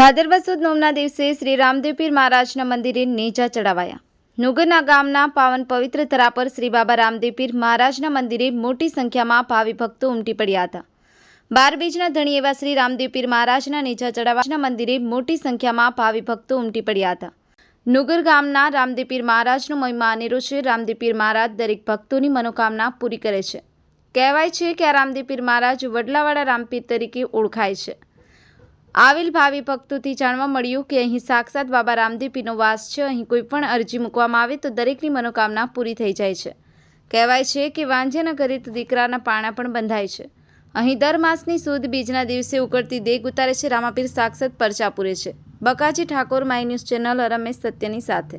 ભાદરવા સુદ નોમના દિવસે શ્રી રામદેવ પીર મહારાજના મંદિરે નેજા ચડાવાયા. નુગરના ગામના પાવન પવિત્ર ધરા પર શ્રી બાબા રામદેવપીર મહારાજના મંદિરે મોટી સંખ્યામાં ભાવિ ભક્તો ઉમટી પડ્યા હતા. બાર બીજના ધણી એવા શ્રી રામદેવ પીર મહારાજના નેજા ચડાવવાના મંદિરે મોટી સંખ્યામાં ભાવિ ભક્તો ઉમટી પડ્યા હતા. નુગર ગામના રામદેવપીર મહારાજનો મહિમા અનેરો છે. રામદેવપીર મહારાજ દરેક ભક્તોની મનોકામના પૂરી કરે છે. કહેવાય છે કે આ રામદેવપીર મહારાજ વડલાવાળા રામપીર તરીકે ઓળખાય છે. આવેલ ભાવિ ભક્તોથી જાણવા મળ્યું કે અહીં સાક્ષાત બાબા રામદેવપીનો વાસ છે. અહીં કોઈ પણ અરજી મૂકવામાં આવે તો દરેકની મનોકામના પૂરી થઈ જાય છે. કહેવાય છે કે વાંજ્યાના ઘરે તો દીકરાના પાણા પણ બંધાય છે. અહીં દર માસની સુદ બીજના દિવસે ઉકળતી દેગ ઉતારે છે. રામાપીર સાક્ષાત પરચા પૂરે છે. Bakaji Thakor, my news channel, Ramesh સત્યની સાથે.